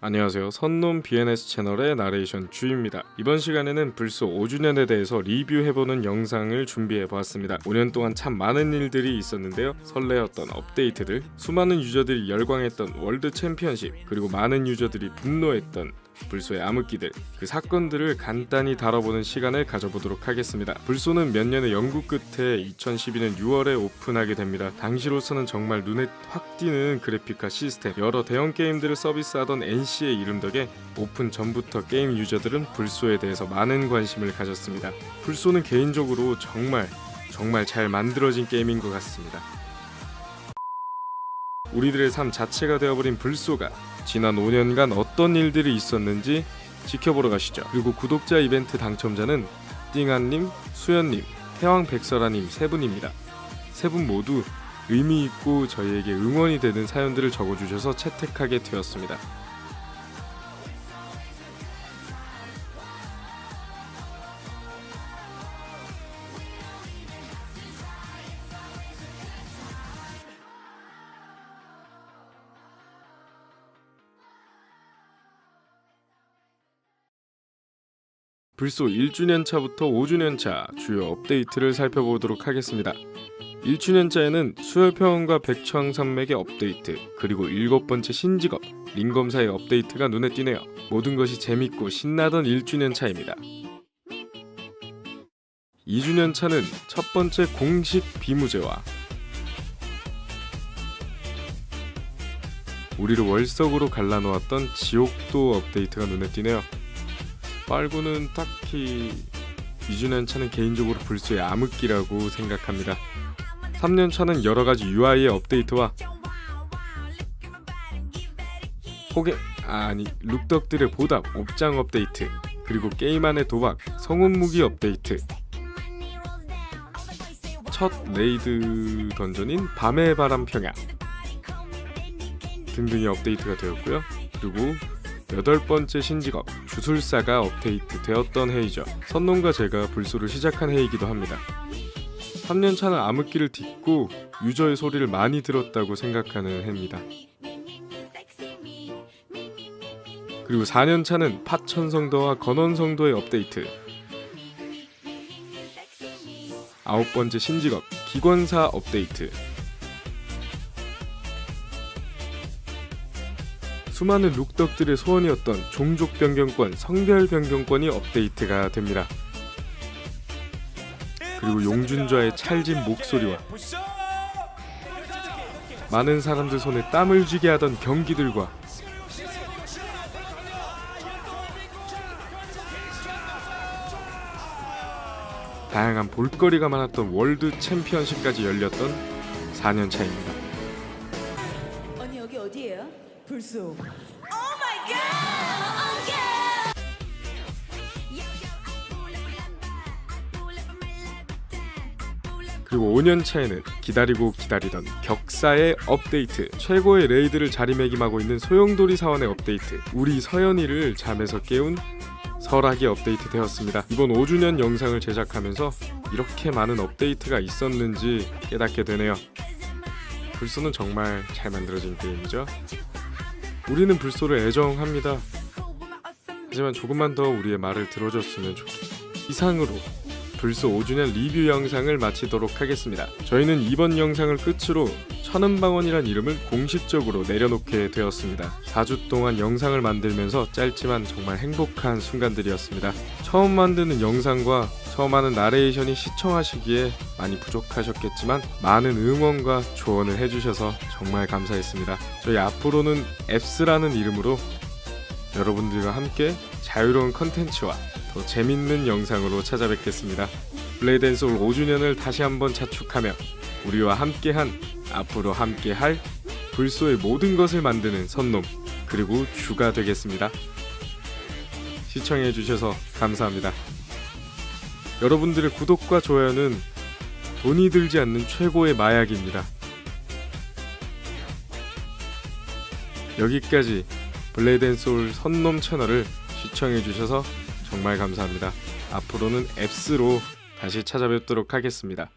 안녕하세요. 선놈 BNS 채널의 나레이션 주입니다. 이번 시간에는 불소 5주년에 대해서 리뷰해보는 영상을 준비해보았습니다. 5년 동안 참 많은 일들이 있었는데요. 설레었던 업데이트들, 수많은 유저들이 열광했던 월드 챔피언십, 그리고 많은 유저들이 분노했던 불소의 암흑기들 그 사건들을 간단히 다뤄보는 시간을 가져보도록 하겠습니다. 불소는 몇 년의 연구 끝에 2012년 6월에 오픈하게 됩니다. 당시로서는 정말 눈에 확 띄는 그래픽과 시스템, 여러 대형 게임들을 서비스하던 NC의 이름 덕에 오픈 전부터 게임 유저들은 불소에 대해서 많은 관심을 가졌습니다. 불소는 개인적으로 정말 정말 잘 만들어진 게임인 것 같습니다. 우리들의 삶 자체가 되어버린 불소가 지난 5년간 어떤 일들이 있었는지 지켜보러 가시죠. 그리고 구독자 이벤트 당첨자는 띵한님, 수연님, 태왕백설아님 세 분입니다. 세 분 모두 의미 있고 저희에게 응원이 되는 사연들을 적어주셔서 채택하게 되었습니다. 불소 1주년 차부터 5주년 차 주요 업데이트를 살펴보도록 하겠습니다. 1주년 차에는 수혈평원과 백청산맥의 업데이트 그리고 일곱 번째 신직업 링검사의 업데이트가 눈에 띄네요. 모든 것이 재밌고 신나던 1주년 차입니다. 2주년 차는 첫 번째 공식 비무제와 우리를 월석으로 갈라놓았던 지옥도 업데이트가 눈에 띄네요. 빨구는 딱히 2주년 차는 개인적으로 불소의 암흑기라고 생각합니다. 3년 차는 여러 가지 UI의 업데이트와 포개 아니 룩덕들의 보답 옵장 업데이트 그리고 게임 안의 도박 성운 무기 업데이트 첫 레이드 던전인 밤의 바람 평야 등등의 업데이트가 되었고요. 그리고 여덟 번째 신직업 주술사가 업데이트 되었던 해이죠. 선놈과 제가 불소를 시작한 해이기도 합니다. 3년 차는 암흑기를 딛고 유저의 소리를 많이 들었다고 생각하는 해입니다. 그리고 4년 차는 파천성도와 건원성도의 업데이트. 아홉 번째 신직업 기권사 업데이트. 수많은 룩덕들의 소원이었던 종족 변경권, 성별 변경권이 업데이트가 됩니다. 그리고 용준좌의 찰진 목소리와 많은 사람들 손에 땀을 쥐게 하던 경기들과 다양한 볼거리가 많았던 월드 챔피언십까지 열렸던 4년 차입니다. 언니 여기 어디예요? 불소. 그리고 5년 차에는 기다리고 기다리던 격사의 업데이트, 최고의 레이드를 자리매김하고 있는 소용돌이 사원의 업데이트, 우리 서연이를 잠에서 깨운 설악이 업데이트 되었습니다. 이번 5주년 영상을 제작하면서 이렇게 많은 업데이트가 있었는지 깨닫게 되네요. 불소는 정말 잘 만들어진 게임이죠. 우리는 불소를 애정합니다. 하지만 조금만 더 우리의 말을 들어줬으면 좋겠다. 이상으로 불소 5주년 리뷰 영상을 마치도록 하겠습니다. 저희는 이번 영상을 끝으로 천은방언이란 이름을 공식적으로 내려놓게 되었습니다. 4주 동안 영상을 만들면서 짧지만 정말 행복한 순간들이었습니다. 처음 만드는 영상과 처음 하는 나레이션이 시청하시기에 많이 부족하셨겠지만 많은 응원과 조언을 해주셔서 정말 감사했습니다. 저희 앞으로는 앱스라는 이름으로 여러분들과 함께 자유로운 컨텐츠와 더 재밌는 영상으로 찾아뵙겠습니다. 블레이드 앤 소울 5주년을 다시 한번 자축하며 우리와 함께한 앞으로 함께 할 불소의 모든 것을 만드는 선놈 그리고 주가 되겠습니다. 시청해 주셔서 감사합니다. 여러분들의 구독과 좋아요는 돈이 들지 않는 최고의 마약입니다. 여기까지 소울 선놈 채널을 시청해 주셔서 정말 감사합니다. 앞으로는 앱스로 다시 찾아뵙도록 하겠습니다.